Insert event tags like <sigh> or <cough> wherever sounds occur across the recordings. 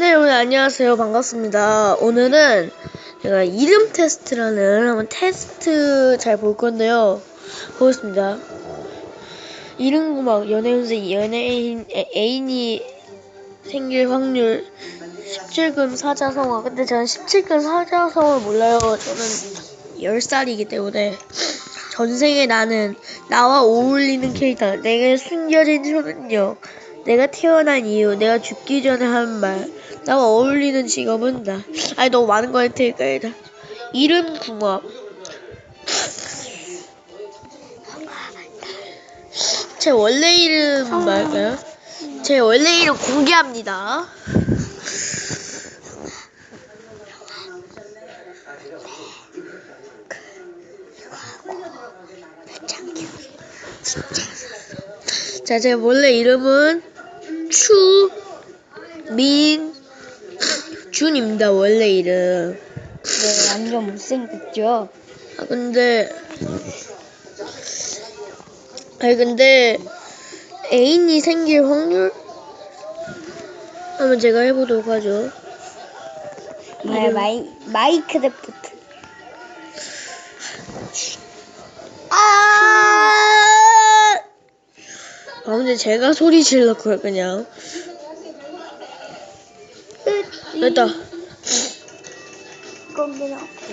네, 여러분 안녕하세요. 반갑습니다. 오늘은 제가 이름 테스트라는 한번 테스트 잘 볼 건데요. 보겠습니다. 이름 막 연예인 애- 애인이 생길 확률 17금 사자성어. 근데 저는 17금 사자성어를 몰라요. 저는 10살이기 때문에 전생에 나는 나와 어울리는 캐릭터, 내가 숨겨진 초능력, 내가 태어난 이유, 내가 죽기 전에 한 말, 나와 어울리는 직업은 나. 아니 너무 많은 거 할 테니까 일단 이름 궁합. 제 원래 이름 말까요? 제 원래 이름 공개합니다. 자, 제 원래 이름은 추민 준입니다. 원래 이름. 네, 완전 못생겼죠? 아 근데 아니 근데 애인이 생길 확률 한번 제가 해보도록 하죠. 네, 이름. 마이, 마이크래프트. 아! 아 근데 제가 소리 질렀고요 그냥. 됐다.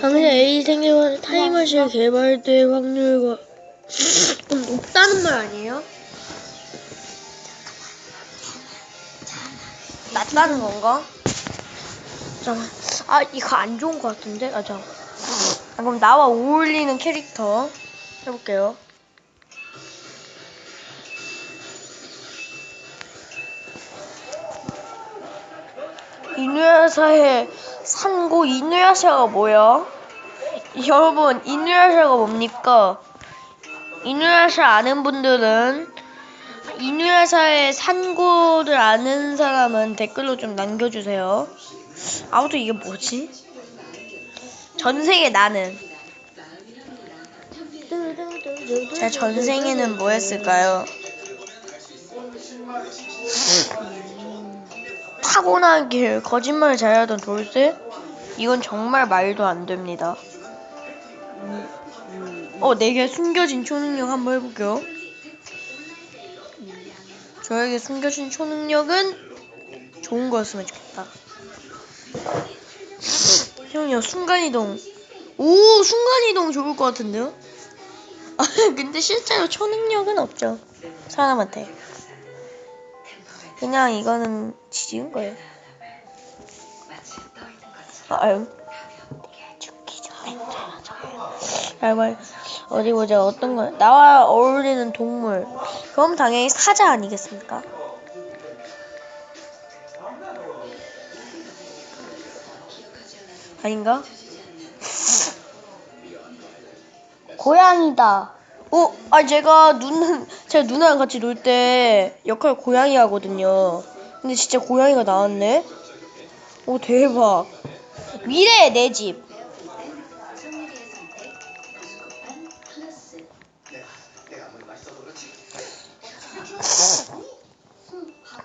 당신 A 확- 타임머신 개발될 확률과 좀 높다는 말 아니에요? 낮다는 건가? 잠깐만. 아 이거 안 좋은 것 같은데? 아 잠깐. 아, 그럼 나와 어울리는 캐릭터 해볼게요. 이누야샤의 산고 이누야샤가 뭐야? 여러분 이누야샤가 뭡니까? 이누야샤 아는 분들은 이누야샤의 산고를 아는 사람은 댓글로 좀 남겨주세요. 아무튼 이게 뭐지? 전생에 나는 제 전생에는 뭐 했을까요? 타고나길 거짓말을 잘하던 돌쇠? 이건 정말 말도 안 됩니다. 어, 내게 숨겨진 초능력 한번 해볼게요. 저에게 숨겨진 초능력은 좋은 거였으면 좋겠다. <laughs> 형이요, 순간이동. 오, 순간이동 좋을 것 같은데요? <laughs> 아, 근데 실제로 초능력은 없죠. 사람한테. 그냥 이거는 지은 거예요. 아유. 죽기 전에 알말 어디 보자 어떤 거 나와 어울리는 동물 그럼 당연히 사자 아니겠습니까? 아닌가? <laughs> 고양이다. 어, 아 제가 누나 제가 누나랑 같이 놀 때 역할 고양이 하거든요. 근데 진짜 고양이가 나왔네. 오 대박. 미래의 내 집.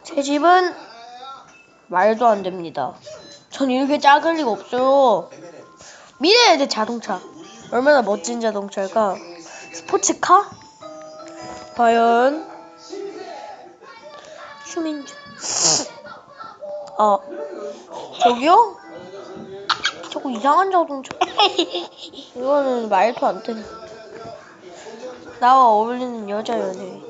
제 집은 말도 안 됩니다. 전 이렇게 작을 리가 없어요. 미래의 내 자동차. 얼마나 멋진 자동차일까? 스포츠카? 과연 추민주 아 저기요? 저거 이상한 자동차 <laughs> 이거는 말도 안 되는 나와 어울리는 여자 연예인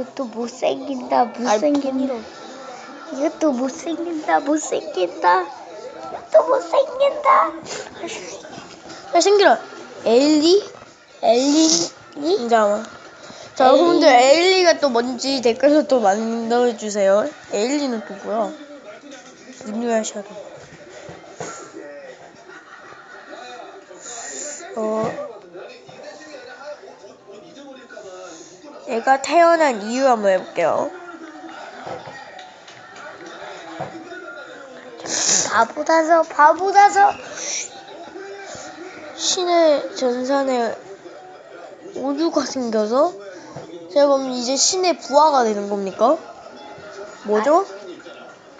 이것도 못생긴다, 못생긴다. 이것도 못생긴다, 못생긴다. 이것도 못생긴다. 야 생기라 엘리? 엘리? 잠깐만 자 엘리. 여러분들 엘리가 또 뭔지 댓글로 또 만들어주세요 엘리는 또 뭐야? 이누야샤도 어 얘가 태어난 이유 한번 해볼게요 바보다서, 바보다서. 신의 전산에 우주가 생겨서 제가 그럼 이제 신의 부하가 되는 겁니까? 뭐죠?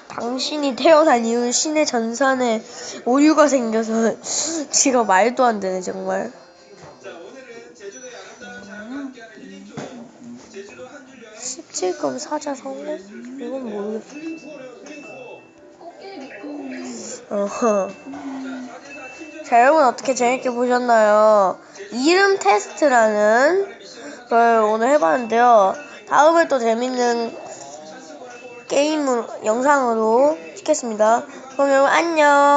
당신이 태어난 이후 신의 전산에 오류가 생겨서 <laughs> 지가 말도 안 되네 정말. 17금 사자 성공? 이건 모르겠어. 어허. 자, 여러분 어떻게 재밌게 보셨나요? 이름 테스트라는 걸 오늘 해봤는데요. 다음에 또 재밌는 게임으로, 영상으로 찍겠습니다. 그럼 여러분 안녕.